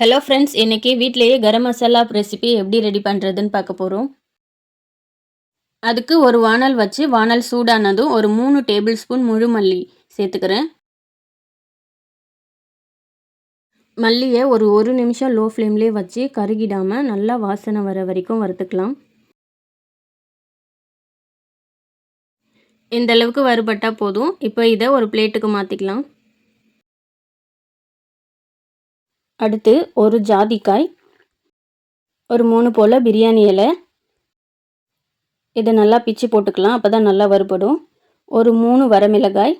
Hello friends இன்றைக்கி வீட்டிலேயே garam masala recipe எப்படி ரெடி பண்ணுறதுன்னு பார்க்க போகிறோம் அதுக்கு ஒரு வானல் வச்சு வானல் சூடானதும் ஒரு மூணு டேபிள் ஸ்பூன் முழு மல்லி சேர்த்துக்கிறேன். மல்லியை ஒரு ஒரு நிமிஷம் லோ ஃப்ளேம்லேயே வச்சு கருகிடாமல் நல்லா வாசனை வர வரைக்கும் வறுத்துக்கலாம். இந்த அளவுக்கு வறுபட்டால் போதும். இப்போ இதை ஒரு பிளேட்டுக்கு மாற்றிக்கலாம் அடுத்து ஒரு ஜாதிக்காய் ஒரு மூணு போல் பிரியாணி இலை. இதை நல்லா பிச்சு போட்டுக்கலாம் அப்போ தான் நல்லா வறுபடும். ஒரு மூணு வரமிளகாய்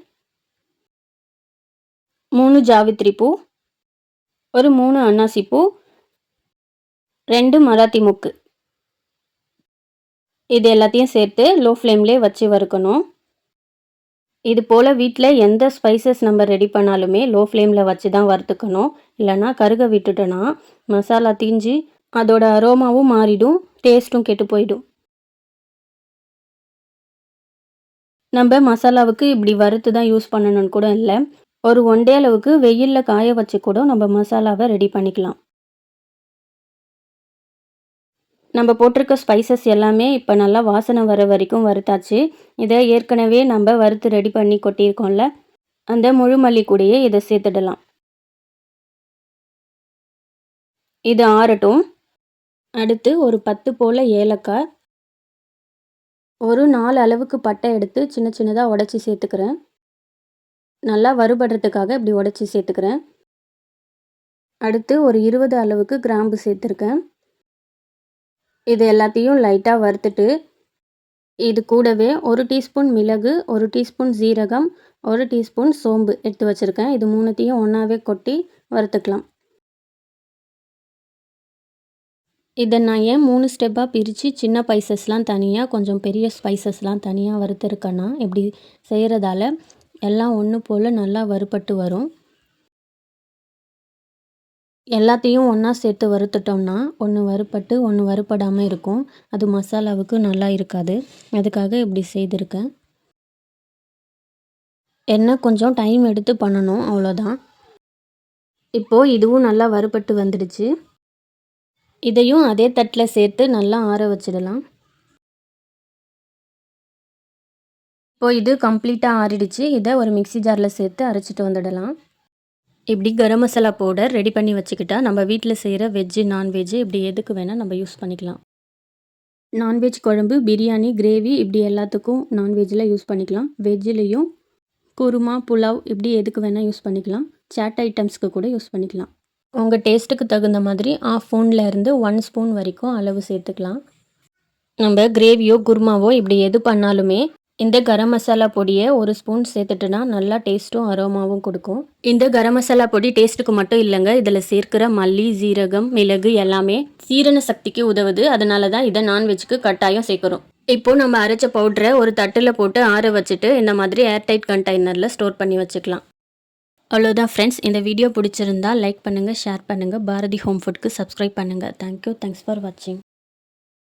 மூணு ஜாவித்ரி பூ ஒரு மூணு அன்னாசி பூ ரெண்டு மராத்தி முக்கு. இது எல்லாத்தையும் சேர்த்து லோ ஃப்ளேம்லேயே வச்சு வறுக்கணும். இது போல் வீட்டில் எந்த ஸ்பைசஸ் நம்ம ரெடி பண்ணாலுமே லோ ஃப்ளேமில் வச்சு தான் வறுத்துக்கணும். இல்லைனா கருக விட்டுட்டோன்னா மசாலா தீஞ்சு அதோட அரோமாவும் மாறிடும் டேஸ்ட்டும் கெட்டு போயிடும். நம்ம மசாலாவுக்கு இப்படி வறுத்து தான் யூஸ் பண்ணணும்னு கூட இல்லை. ஒரு ஒன் டே அளவுக்கு வெயிலில் காய வச்சு கூட நம்ம மசாலாவை ரெடி பண்ணிக்கலாம். நம்ம போட்டிருக்க ஸ்பைசஸ் எல்லாமே இப்போ நல்லா வாசனை வர வரைக்கும் வறுத்தாச்சு. இதை ஏற்கனவே நம்ம வறுத்து ரெடி பண்ணி கொட்டியிருக்கோம்ல அந்த முழு மல்லி கூடையே இதை சேர்த்துடலாம். இது ஆறட்டும். அடுத்து ஒரு பத்து போல் ஏலக்காய். ஒரு நாலு அளவுக்கு பட்டை எடுத்து சின்ன சின்னதாக உடச்சி சேர்த்துக்கிறேன். நல்லா வறுபடுறதுக்காக இப்படி உடச்சி சேர்த்துக்கிறேன். அடுத்து ஒரு இருபது அளவுக்கு கிராம்பு சேர்த்துருக்கேன். இது எல்லாத்தையும் லைட்டாக வறுத்துட்டு இது கூடவே ஒரு டீஸ்பூன் மிளகு ஒரு டீஸ்பூன் ஜீரகம் ஒரு டீஸ்பூன் சோம்பு எடுத்து வச்சுருக்கேன். இது மூணுத்தையும் ஒன்றாவே கொட்டி வறுத்துக்கலாம். இதை நான் ஏன் மூணு ஸ்டெப்பாக பிரித்து சின்ன ஸ்பைசஸ்லாம் தனியாக கொஞ்சம் பெரிய ஸ்பைசஸ்லாம் தனியாக வறுத்துருக்கேன்னா இப்படி செய்கிறதால எல்லாம் ஒன்று போல் நல்லா வறுபட்டு வரும். எல்லாத்தையும் ஒன்றா சேர்த்து வறுத்துட்டோம்னா ஒன்று வறுப்பட்டு ஒன்று வறுப்படாமல் இருக்கும். அது மசாலாவுக்கு நல்லா இருக்காது. அதுக்காக இப்படி செய்திருக்கேன். எண்ணெய் கொஞ்சம் டைம் எடுத்து பண்ணணும் அவ்வளோதான் இப்போது இதுவும் நல்லா வறுபட்டு வந்துடுச்சு. இதையும் அதே தட்டில் சேர்த்து நல்லா ஆற வச்சிடலாம். இப்போது இது கம்ப்ளீட்டாக ஆறிடுச்சு. இதை ஒரு மிக்சி ஜாரில் சேர்த்து அரைச்சிட்டு வந்துடலாம். இப்படி கரம் மசாலா பவுடர் ரெடி பண்ணி வச்சுக்கிட்டா நம்ம வீட்டில் செய்கிற வெஜ்ஜு நான்வெஜ்ஜு இப்படி எதுக்கு வேணால் நம்ம யூஸ் பண்ணிக்கலாம். நான்வெஜ் குழம்பு பிரியாணி கிரேவி இப்படி எல்லாத்துக்கும் நான்வெஜ்ஜில் யூஸ் பண்ணிக்கலாம். வெஜ்ஜிலையும் குருமா புலாவ் இப்படி எதுக்கு வேணால் யூஸ் பண்ணிக்கலாம். சேட் ஐட்டம்ஸ்க்கு கூட யூஸ் பண்ணிக்கலாம். உங்கள் டேஸ்ட்டுக்கு தகுந்த மாதிரி ஆஃப் ஸ்பூனில் இருந்து ஒன் ஸ்பூன் வரைக்கும் அளவு சேர்த்துக்கலாம். நம்ம கிரேவியோ குருமாவோ இப்படி எது பண்ணாலுமே இந்த கரம் மசாலா பொடியை ஒரு ஸ்பூன் சேர்த்துட்டுனா நல்லா டேஸ்ட்டும் அரோமாவும் கொடுக்கும். இந்த கரம் மசாலா பொடி டேஸ்ட்டுக்கு மட்டும் இல்லைங்க. இதில் சேர்க்கிற மல்லி ஜீரகம் மிளகு எல்லாமே சீரண சக்திக்கு உதவுது. அதனால தான் இதை நான்வெஜ்க்கு கட்டாயம் சேர்க்குறோம். இப்போது நம்ம அரைச்ச பவுட்ரை ஒரு தட்டில் போட்டு ஆற வச்சுட்டு இந்த மாதிரி ஏர்டைட் கண்டெய்னரில் ஸ்டோர் பண்ணி வச்சுக்கலாம். அவ்வளோதான் ஃப்ரெண்ட்ஸ் இந்த வீடியோ பிடிச்சிருந்தா லைக் பண்ணுங்கள் ஷேர் பண்ணுங்கள் பாரதி ஹோம் ஃபுட்க்கு சப்ஸ்கிரைப் பண்ணுங்கள் தேங்க்யூ தேங்க்ஸ் ஃபார் வாட்சிங்